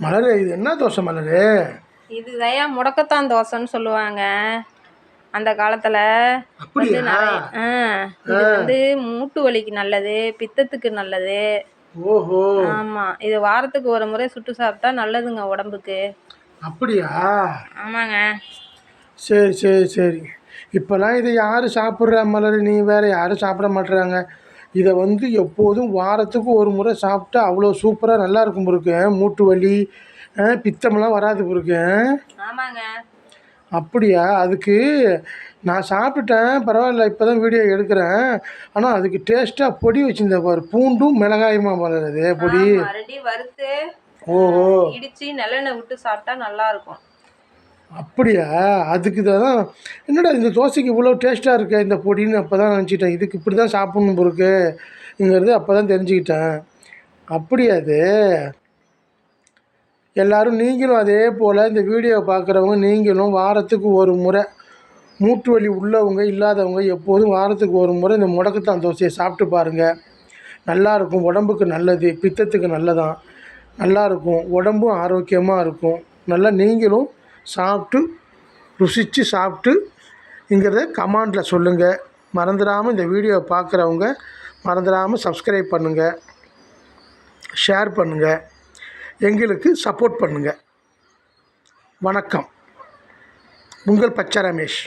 மலரு இது என்ன தோசை மலரு? இது தயா முடக்கத்தான் தோசைன்னு சொல்லுவாங்க. அந்த காலத்தில் அப்படியா? ஆ இது வந்து மூட்டு வலிக்கு நல்லது பித்தத்துக்கு நல்லது. ஓஹோ. ஆமாம் இது வாரத்துக்கு ஒரு முறை சுட்டு சாப்பிட்டா நல்லதுங்க உடம்புக்கு. அப்படியா? ஆமாங்க. சரி சரி சரி. இப்போல்லாம் இதை யார் சாப்பிட்றா மலர்? நீ வேறு யாரும் சாப்பிட மாட்டுறாங்க இதை வந்து எப்போதும் வாரத்துக்கு ஒரு முறை சாப்பிட்டா அவ்வளோ சூப்பராக நல்லா இருக்கும் இருக்கு மூட்டு வலி பித்தமெல்லாம் வராது இருக்கு ஆமாங்க. அப்படியா? அதுக்கு நான் சாப்பிட்டுட்டேன் பரவாயில்ல இப்போ தான் வீடியோ எடுக்கிறேன். ஆனால் அதுக்கு டேஸ்ட்டாக பொடி வச்சுருந்தேன் பாரு பூண்டும் மிளகாயுமா மலருது பொடி. வறுத்து ஓஹோ. இடிச்சு நல்லெண்ணெய் விட்டு சாப்பிட்டா நல்லா இருக்கும். அப்படியா? அதுக்கு தான் என்னடா இந்த தோசைக்கு இவ்வளோ டேஸ்ட்டாக இருக்கே இந்த பொடின்னு அப்போ தான் நினச்சிட்டேன். இதுக்கு இப்படி தான் சாப்பிட்ணும் பொறுக்குங்கிறது அப்போ தான் தெரிஞ்சுக்கிட்டேன். அப்படியா அது எல்லாரும் நீங்களும் அதே போல் இந்த வீடியோவை பார்க்குறவங்க நீங்களும் வாரத்துக்கு ஒரு முறை மூட்டு வலி உள்ளவங்க இல்லாதவங்க எப்போதும் வாரத்துக்கு ஒரு முறை இந்த முடக்கத்தான் தோசையை சாப்பிட்டு பாருங்கள் நல்லாயிருக்கும் உடம்புக்கு நல்லது பித்தத்துக்கு நல்லதான். நல்லாயிருக்கும் உடம்பும் ஆரோக்கியமாக இருக்கும். நல்லா நீங்களும் சாப்பிட்டு ருசித்து சாப்பிட்டுங்கிறத கமாண்டில் சொல்லுங்கள் மறந்துடாமல் இந்த வீடியோவை பார்க்குறவங்க மறந்துடாமல் சப்ஸ்கிரைப் பண்ணுங்கள் ஷேர் பண்ணுங்கள் எங்களுக்கு சப்போர்ட் பண்ணுங்கள் வணக்கம். உங்கள் பச்சை ரமேஷ்.